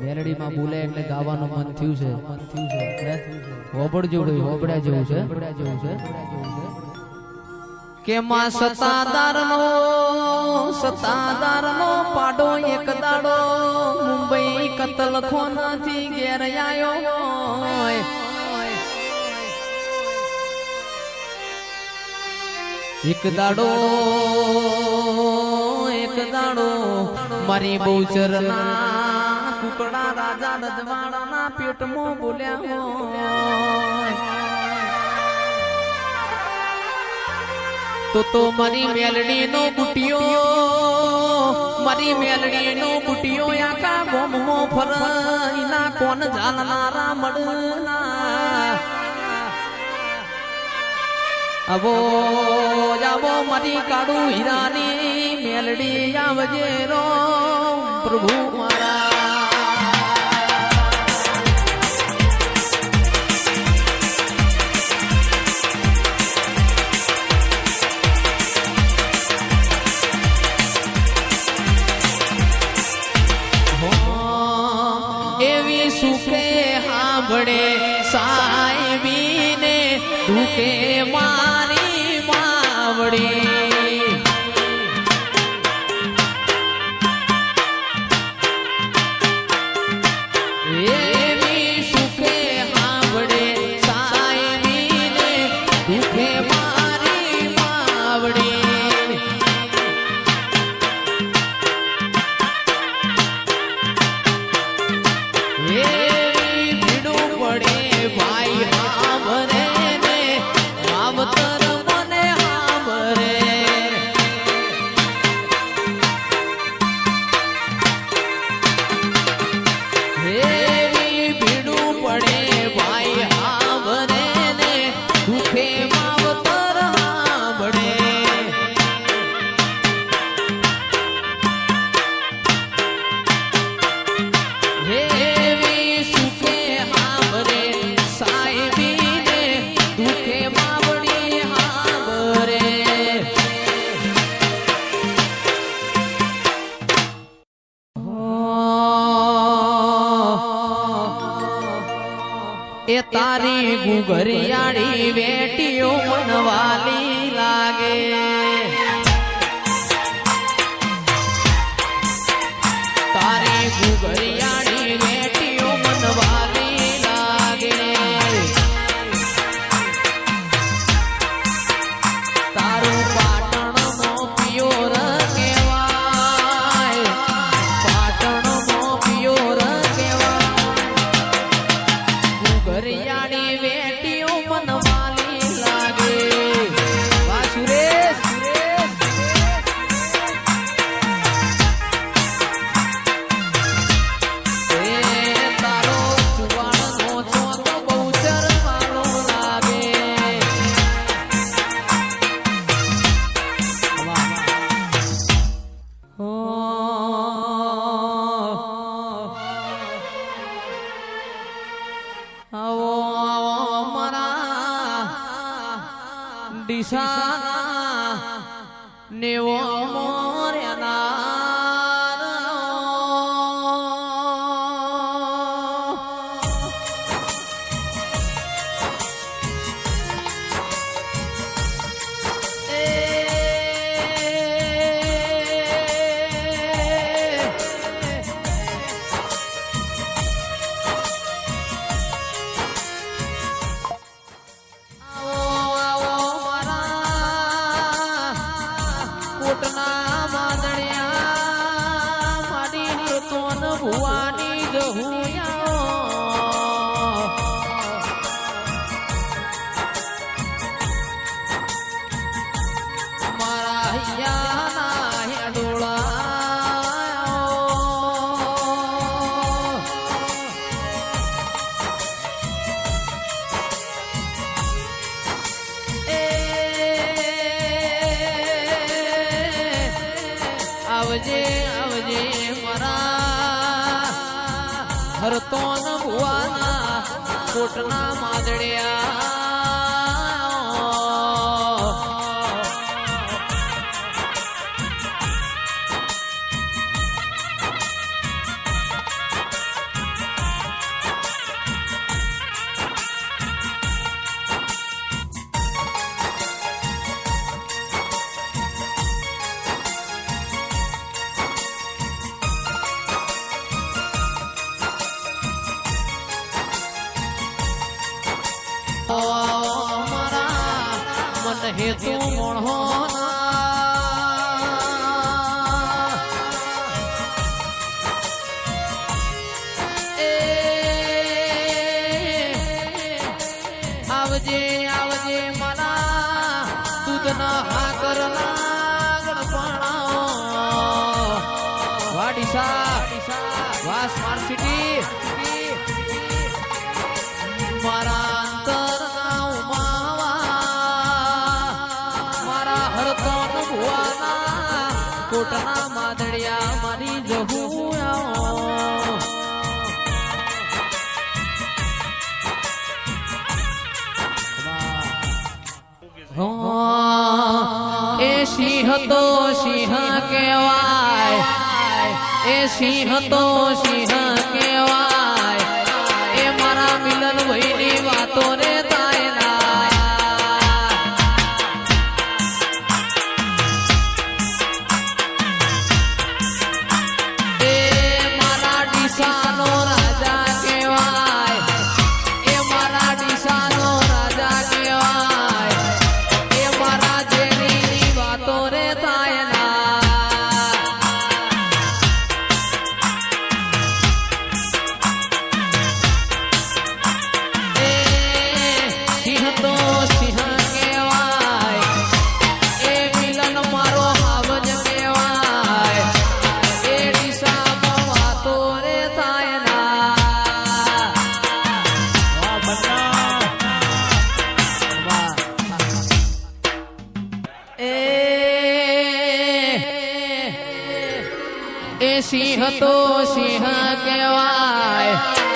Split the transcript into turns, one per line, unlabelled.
મેલડીમાં બોલે એટલે ગાવાનું મન થયું છે. મન થયું છે જેવું છે હોબળ્યા જેવું છે. કે માં સતાદાર નો સતાદાર નો પાડો એક દાડો. મુંબઈ કતલ ખોનાથી ઘેર આવ્યો એક દાડો એક દાડો મારી બહુ ચરના કુકડા રાજા રજવાડાના પેટમાં બોલ્યા તો તો મારી મેલડી નો બુટિયો, મારી મેલડી નો બુટિયો આખા ગોમો ફરઈના કોણ જાણનારા મળના અવો જાવો મારી કાળુ હીરાની મેલડી આવજે રો, પ્રભુ મારા. એવી સુખે હાંભળે સાહેબીને દુખે એ તારી ગુગરિયાળી વેટીઓ મનવાલી લાગે. મારા દિશા નેવો હરતો ન ભુવાના કોટના માદડિયા મારા મન હેતુ મોણો આવજે આવજે મારા દૂધના હાકર લાગણ પણ વાડી સાહેબ કોટના માદળિયા મારી જહું એ સિંહ તો સિંહ કહેવાય એ સિંહ તો સિંહ સિંહ તો સિંહ કહેવાય